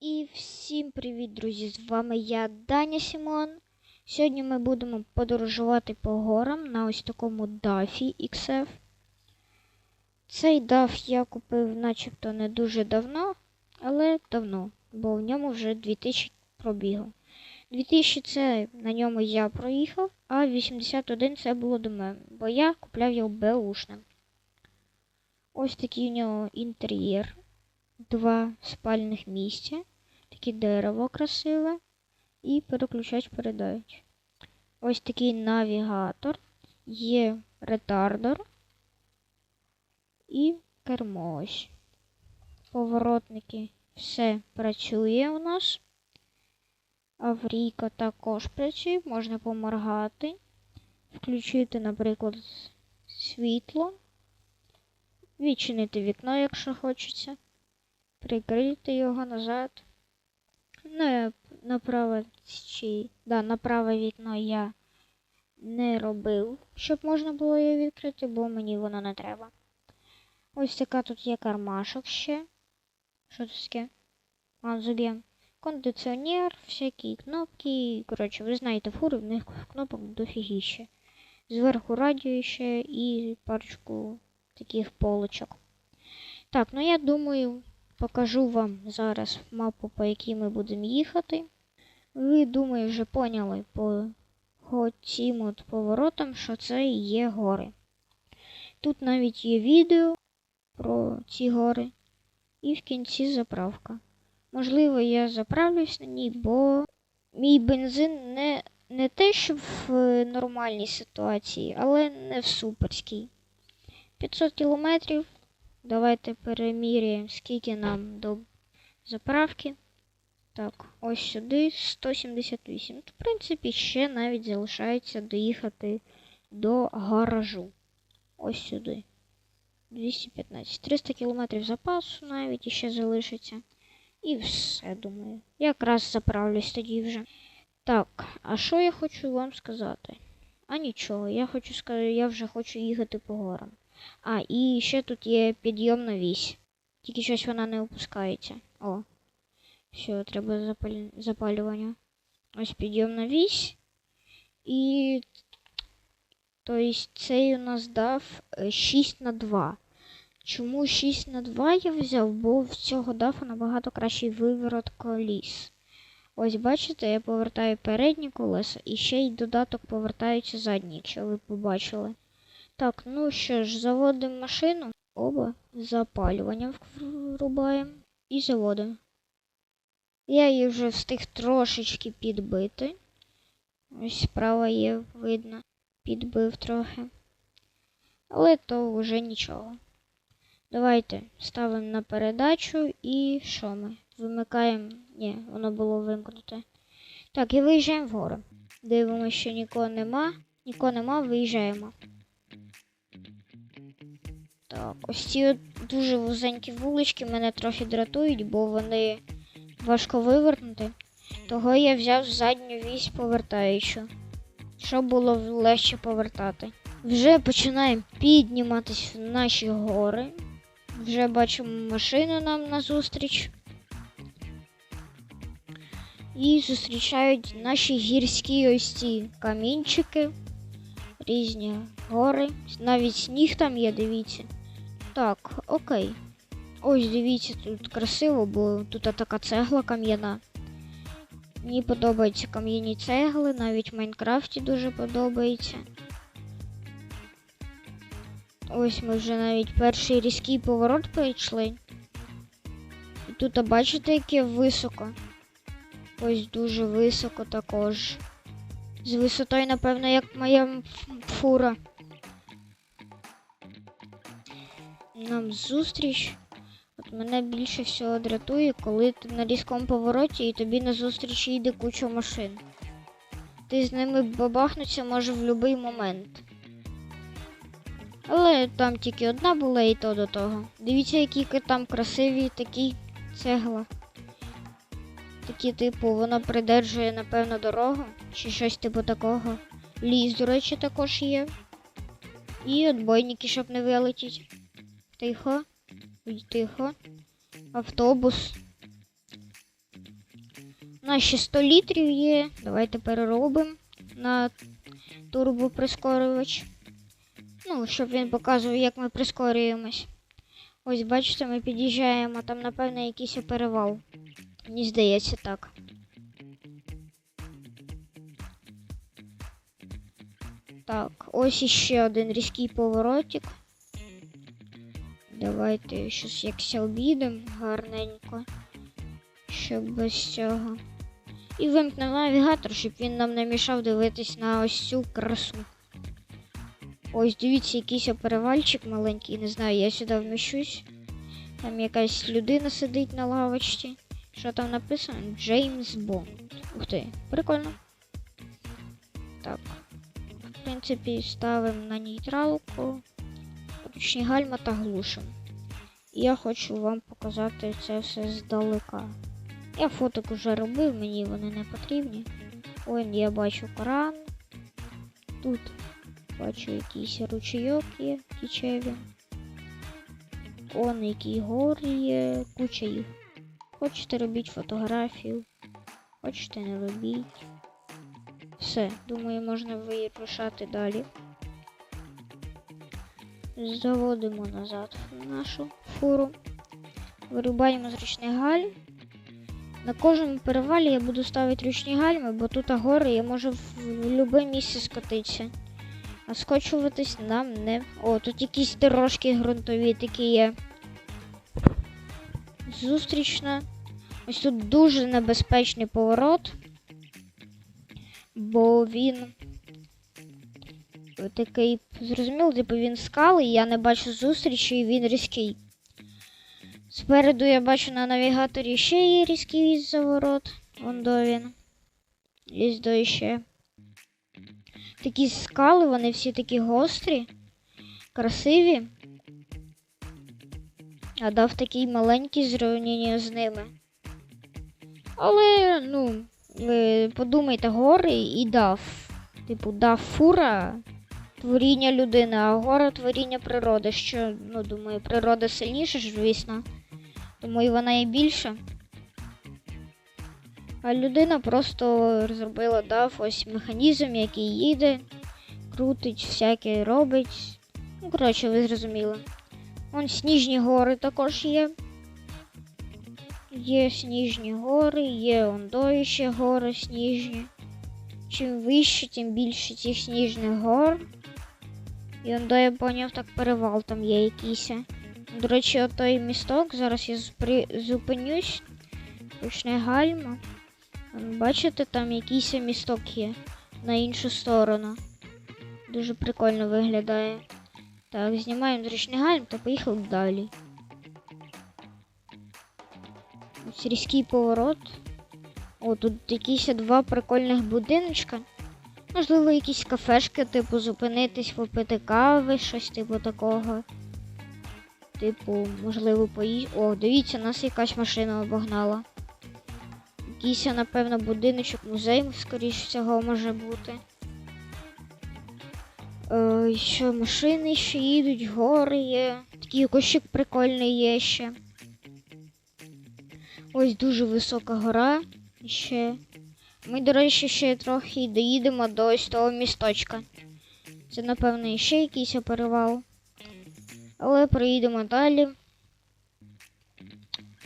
І всім привіт, друзі! З вами я, Даня Сімон. Сьогодні ми будемо подорожувати по горам на ось такому дафі XF. Цей даф я купив начебто не дуже давно, але давно, бо в ньому вже 2000 пробігу. 2000 це на ньому я проїхав, а 81 це було до мене, бо я купляв його беушним. Ось такий у нього інтер'єр. Два спальних місця, таке дерево красиве і переключач передач. Ось такий навігатор, є ретардер і кермо ось. Поворотники, все працює у нас. Аврійка також працює, можна поморгати, включити, наприклад, світло, відчинити вікно, якщо хочеться прикрити його назад. Ну, направо чи да, направе вікно я не робив, щоб можна було його відкрити, бо мені воно не треба. Ось така тут є кармашок ще. Що це таке? А, зуб'єм. Кондиціонер, всякі кнопки. Коротше, ви знаєте, фури в них кнопок дофігіще. Зверху радіо ще і парочку таких полочок. Так, ну я думаю, покажу вам зараз мапу, по якій ми будемо їхати. Ви, думаю, вже поняли по цим от поворотам, що це є гори. Тут навіть є відео про ці гори, і в кінці заправка. Можливо, я заправлюсь на ній, бо мій бензин не, не те, що в нормальній ситуації, але не в суперській. 500 кілометрів. Давайте переміряємо, скільки нам до заправки. Так, ось сюди 178. В принципі, ще навіть залишається доїхати до гаражу. Ось сюди. 215. 300 кілометрів запасу навіть іще залишиться. І все, думаю. Якраз заправлюсь тоді вже. Так, а що я хочу вам сказати? А нічого, я хочу сказати, я вже хочу їхати по горам. А, і ще тут є підйомна вісь. Тільки щось вона не опускається. О. Все, треба запаль... запалювання. Ось підйомна вісь. І. Тобто цей у нас дав 6 на 2. Чому 6 на 2 я взяв? Бо в цього дафа набагато кращий виворот коліс. Ось бачите, я повертаю передні колеса і ще й додаток повертаються задні, якщо ви побачили. Так, ну що ж, заводимо машину. Оба. Запалювання врубаємо і заводимо. Я її вже встиг трошечки підбити. Ось справа є, видно, підбив трохи. Але то вже нічого. Давайте ставимо на передачу і що ми? Вимикаємо. Ні, воно було вимкнуте. Так, і виїжджаємо вгору. Дивимося, що нікого нема. Нікого нема, виїжджаємо. Так, ось ці дуже вузенькі вулички мене трохи дратують, бо вони важко вивернути. Того я взяв задню вісь повертаючу, щоб було легше повертати. Вже починаємо підніматись в наші гори. Вже бачимо машину нам назустріч. І зустрічають наші гірські ось ці камінчики, різні гори. Навіть сніг там є, дивіться. Так, окей. Ось дивіться, тут красиво, бо тут така цегла кам'яна. Мені подобаються кам'яні цегли, навіть в Майнкрафті дуже подобається. Ось ми вже навіть перший різкий поворот пройшли. І тут, бачите, яке високо. Ось дуже високо також. З висотою, напевно, як моя фура. Нам зустріч. От мене більше всього дратує, коли ти на різкому повороті і тобі на зустріч йде куча машин. Ти з ними бабахнуться може в будь-який момент. Але там тільки одна була і то до того. Дивіться, які там красиві такі цегла. Такі, типу, вона придержує, напевно, дорогу чи щось типу такого. Ліс, до речі, також є. І отбойники, щоб не вилетіть. Тихо. Тихо. Автобус. У нас ще 100 літрів є. Давайте переробимо на турбоприскорювач. Ну, щоб він показував, як ми прискорюємось. Ось, бачите, ми під'їжджаємо, там, напевно, якийсь перевал. Мені здається так. Так, ось іще один різкий поворотик. Давайте щось якось обійдемо гарненько. Щоб без цього. І вимкнемо навігатор, щоб він нам не мішав дивитись на ось цю красу. Ось, дивіться, якийсь перевальчик маленький, не знаю, я сюди вміщусь. Там якась людина сидить на лавочці. Що там написано? Джеймс Бонд. Ух ти, прикольно. Так. В принципі, ставимо на нейтралку. Ручні гальма та глушимо. Я хочу вам показати це все здалека. Я фоток вже робив, мені вони не потрібні. Ось я бачу кран. Тут бачу якийсь ручейок є кічеві. Он який гор є, куча їх. Хочете робіть фотографію, хочете не робіть. Все, думаю, можна вирушати далі. Заводимо назад нашу фуру. Вирубаємо з ручних гальм. На кожному перевалі я буду ставити ручні гальми, бо тут гори я можу в будь-яке місце скотитися. А скочуватись нам не. О, тут якісь дорожки ґрунтові такі є. Зустрічна. Ось тут дуже небезпечний поворот, бо він такий, зрозуміло, типу він скали, я не бачу зустрічі, і він різкий. Спереду я бачу на навігаторі ще є різкий заворот. Вон до він. Лізь до іще. Такі скали, вони всі такі гострі, красиві. А дав такий маленький зрівняння з ними. Але, ну, подумайте, гори і дав. Типу, дав фура творіння людини, а гора творіння природи. Що, ну, думаю, природа сильніша, ж, звісно. Тому і вона і більша. А людина просто зробила дав ось механізм, який їде, крутить, всяке робить. Ну, коротше, ви зрозуміли. Вон сніжні гори також є. Є сніжні гори, є ондої ще гори сніжні. Чим вище, тим більше цих сніжних гор. І ондо я поняв, так перевал там є якийсь. До речі, отой місток, зараз я зупри- зупинюсь. Почне гальма. Бачите, там якийсь місток є на іншу сторону. Дуже прикольно виглядає. Так, знімаємо зручний гальм та поїхали далі. Ось різкий поворот. О, тут якісь два прикольних будиночка. Можливо, якісь кафешки, типу, зупинитись, попити кави, щось типу такого. Типу, можливо, поїсти. О, дивіться, нас якась машина обогнала. Якийсь, напевно, будиночок, музей, скоріш всього, може бути. Е, що машини ще їдуть, гори є. Такий кущик прикольний є ще. Ось дуже висока гора ще. Ми, до речі, ще трохи доїдемо до ось того місточка. Це, напевно, ще якийсь перевал. Але проїдемо далі.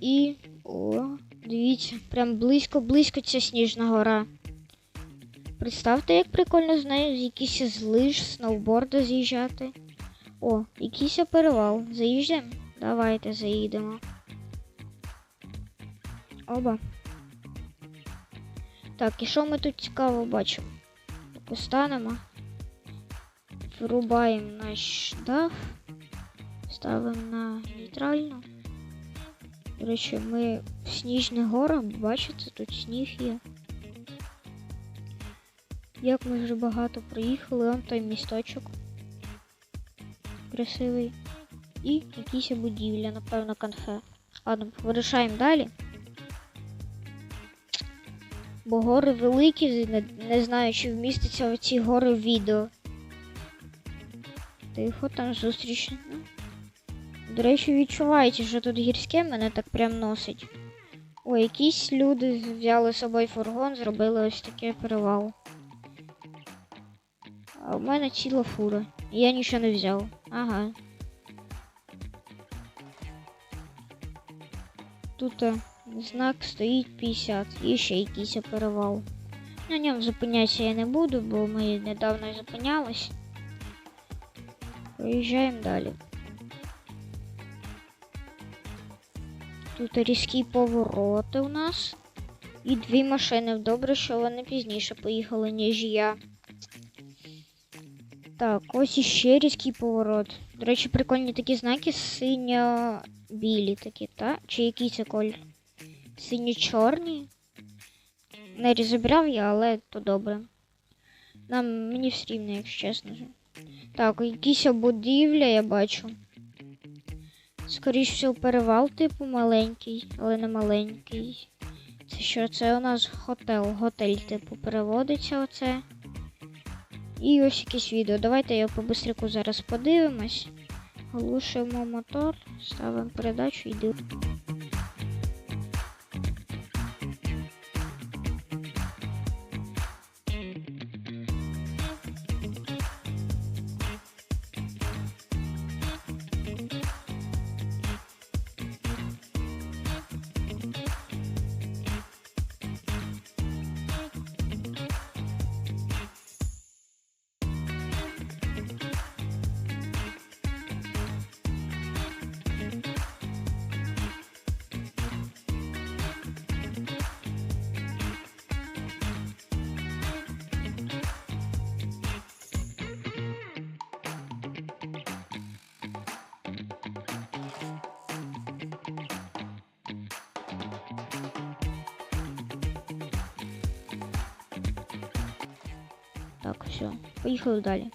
І. О, дивіться, прям близько-близько ця сніжна гора. Представте, як прикольно з нею з якісь з лиж, сноуборда з'їжджати. О, якийсь перевал. Заїжджаємо? Давайте заїдемо. Оба. Так, і що ми тут цікаво бачимо? Так, станемо. Врубаємо наш дах. Ставимо на нейтральну. До речі, ми в сніжних горах, бачите, тут сніг є. Як ми вже багато проїхали, он той місточок. Красивий. І якісь будівля, напевно, конфе. Ладно, вирушаємо далі. Бо гори великі, не, знаю, чи вміститься в ці гори відео. Тихо, там зустріч. Ну. До речі, відчуваєте, що тут гірське мене так прям носить. Ой, якісь люди взяли з собою фургон, зробили ось таке перевал. А в мене ціла фура. Я нічого не взяв. Ага. Тут е, знак стоїть 50 і ще якийсь перевал. На ньому зупинятися я не буду, бо ми недавно зупинялись. Поїжджаємо далі. Тут різкі повороти у нас. І дві машини. Добре, що вони пізніше поїхали, ніж я. Так, ось іще різкий поворот. До речі, прикольні такі знаки синьо-білі такі, так? Чи який це колір? Синьо-чорні. Не розібрав я, але то добре. Нам мені все рівно, якщо чесно. Так, якісь будівля я бачу. Скоріше всього, перевал, типу, маленький, але не маленький. Це що? Це у нас готель. Готель, типу, переводиться оце. І ось якесь відео. Давайте я по бистрику зараз подивимось. Глушуємо мотор, ставимо передачу і дивимося. Так, все. Поїхали далі.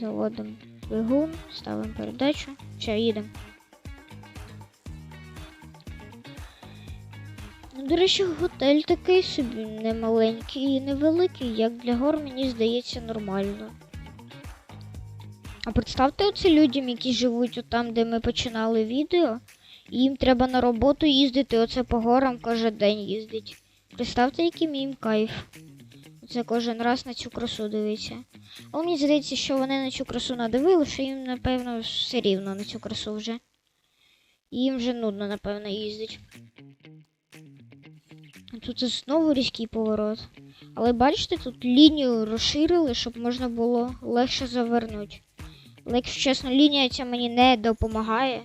Заводимо двигун, ставимо передачу. Все, їдемо. Ну, до речі, готель такий собі немаленький і невеликий, як для гор, мені здається, нормально. А представте оце людям, які живуть отам, де ми починали відео, і їм треба на роботу їздити, оце по горам кожен день їздить. Представте, який їм кайф. Це кожен раз на цю красу дивиться. Але мені здається, що вони на цю красу надивили, що їм, напевно, все рівно на цю красу вже. Їм вже нудно, напевно, їздить. Тут знову різкий поворот. Але бачите, тут лінію розширили, щоб можна було легше завернути. Але якщо чесно, лінія ця мені не допомагає.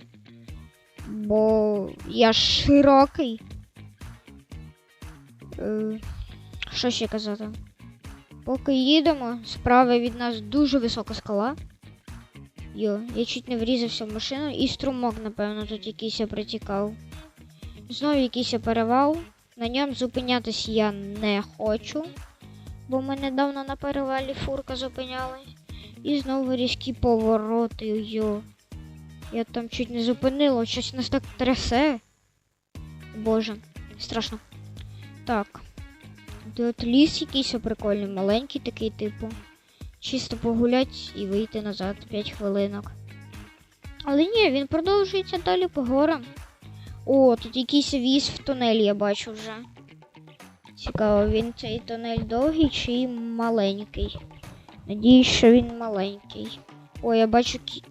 Бо я широкий. Е, що ще казати? Поки їдемо, справа від нас дуже висока скала. Йо, я чуть не врізався в машину і струмок, напевно, тут якийсь протікав. Знову якийсь перевал. На ньому зупинятись я не хочу, бо ми недавно на перевалі фурка зупинялась. І знову різкі повороти. Йо. Я там чуть не зупинила, щось нас так трясе. Боже, страшно. Так. Тут ліс якийсь прикольний, маленький такий, типу. Чисто погулять і вийти назад 5 хвилинок. Але ні, він продовжується далі по горам. О, тут якийсь віз в тунель я бачу вже. Цікаво, він цей тунель довгий чи маленький. Надіюсь, що він маленький. О, я бачу кі...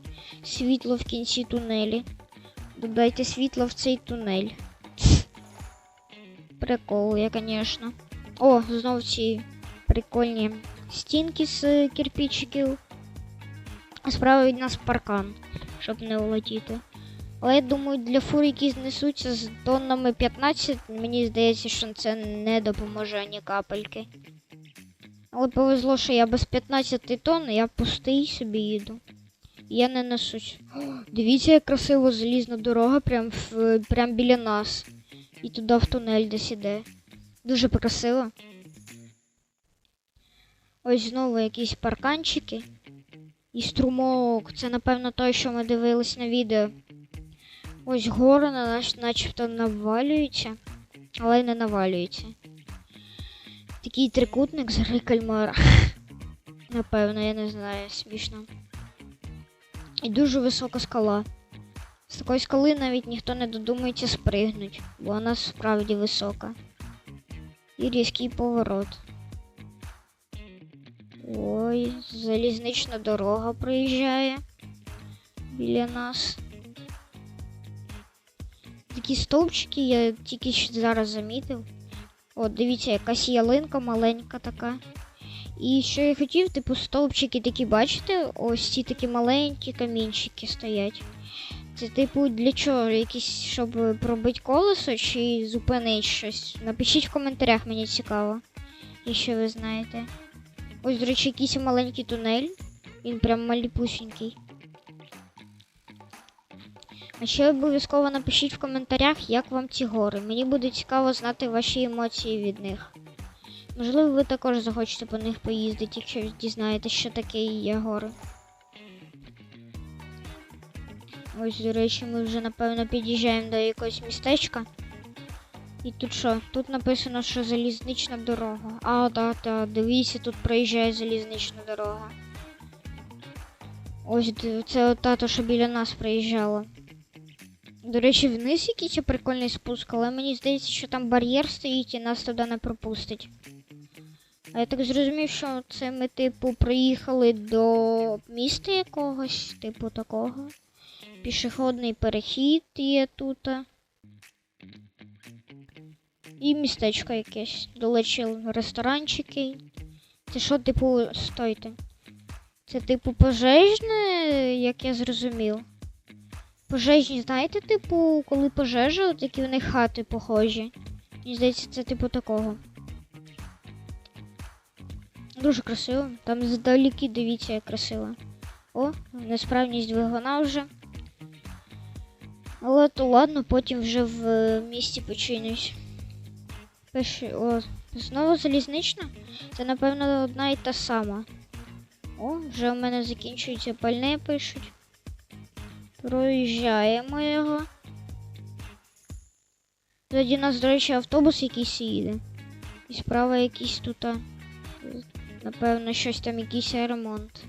світло в кінці тунелі. Додайте світло в цей тунель. Прикол, я, звісно. О, знову ці прикольні стінки з кирпичиків. Справа від нас паркан, щоб не улетіти. Але я думаю, для фур, які знесуться з тоннами 15, мені здається, що це не допоможе ані капельки. Але повезло, що я без 15 тонн, я пустий собі їду. Я не несусь. О, дивіться, як красиво залізна дорога прям, в, прям біля нас. І туди в тунель десь іде. Дуже красиво. Ось знову якісь парканчики. І струмок. Це, напевно, той, що ми дивились на відео. Ось гори на нас начебто навалюються, але не навалюються. Такий трикутник з гри кальмара. Напевно, я не знаю, смішно. І дуже висока скала. З такої скали навіть ніхто не додумається спригнуть, бо вона справді висока. І різкий поворот. Ой, залізнична дорога проїжджає біля нас. Такі стовпчики я тільки зараз замітив. От, дивіться, якась ялинка маленька така. І що я хотів, типу, стовпчики такі, бачите, ось ці такі маленькі камінчики стоять. Це, типу, для чого? Якісь, щоб пробити колесо чи зупинити щось? Напишіть в коментарях, мені цікаво, якщо ви знаєте. Ось, до речі, якийсь маленький тунель. Він прям маліпусінький. А ще обов'язково напишіть в коментарях, як вам ці гори. Мені буде цікаво знати ваші емоції від них. Можливо, ви також захочете по них поїздити, якщо дізнаєтесь, що таке є гори. Ось, до речі, ми вже напевно під'їжджаємо до якогось містечка. І тут що? Тут написано, що залізнична дорога. А, так, так, дивіться, тут проїжджає залізнична дорога. Ось це от тато, що біля нас проїжджало. До речі, вниз якийсь прикольний спуск, але мені здається, що там бар'єр стоїть і нас туди не пропустить. А я так зрозумів, що це ми, типу, приїхали до міста якогось, типу такого. Пішохідний перехід є тут. І містечко якесь. Далечі ресторанчики. Це що, типу, стойте. Це типу пожежне, як я зрозумів. Пожежні, знаєте, типу, коли пожежа, от які в них хати похожі. Мені здається, це типу такого. Дуже красиво. Там здалекі дивіться, як красиво. О, несправність двигуна вже. Але то ладно, потім вже в е, місті починюсь. Пише, о, знову залізнична? Це, напевно, одна і та сама. О, вже у мене закінчується пальне, пишуть. Проїжджаємо його. Тоді нас, до речі, автобус якийсь їде. І справа якийсь тут. Напевно, щось там якийсь ремонт.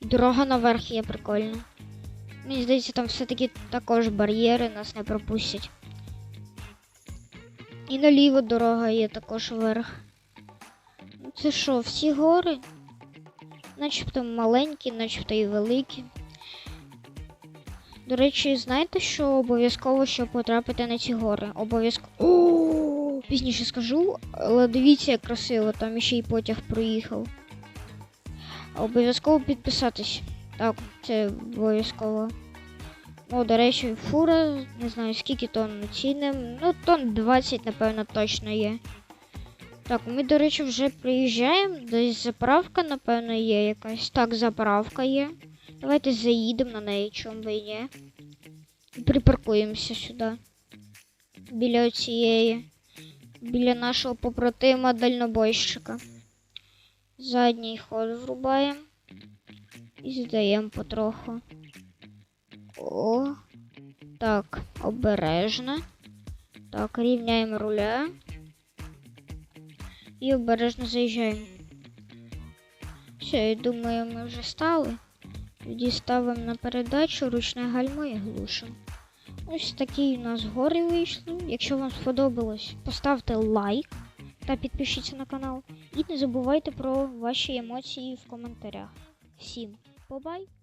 Дорога наверх є прикольна. Мені здається, там все-таки також бар'єри нас не пропустять. І наліво дорога є також вверх. Ну, Це що, всі гори? Начебто маленькі, начебто і великі. До речі, знаєте, що обов'язково, щоб потрапити на ці гори? Обов'язково. Пізніше скажу, але дивіться, як красиво, там ще й потяг проїхав. Обов'язково підписатись. Так, це обов'язково. О, до речі, фура, не знаю скільки тонн цінним. Ну, тонн 20, напевно, точно є. Так, ми, до речі, вже приїжджаємо. Десь заправка, напевно, є якась. Так, заправка є. Давайте заїдемо на неї, чому би і ні. Припаркуємося сюди. Біля цієї. Біля нашого побратима дальнобойщика. Задній ход врубаємо. І здаємо потроху. О. Так, обережно. Так, рівняємо руля. І обережно заїжджаємо. Все, я думаю, ми вже стали. Тоді ставимо на передачу ручне гальмо і глушимо. Ось такі у нас гори вийшли. Якщо вам сподобалось, поставте лайк та підпишіться на канал. І не забувайте про ваші емоції в коментарях. Всім Bye bye.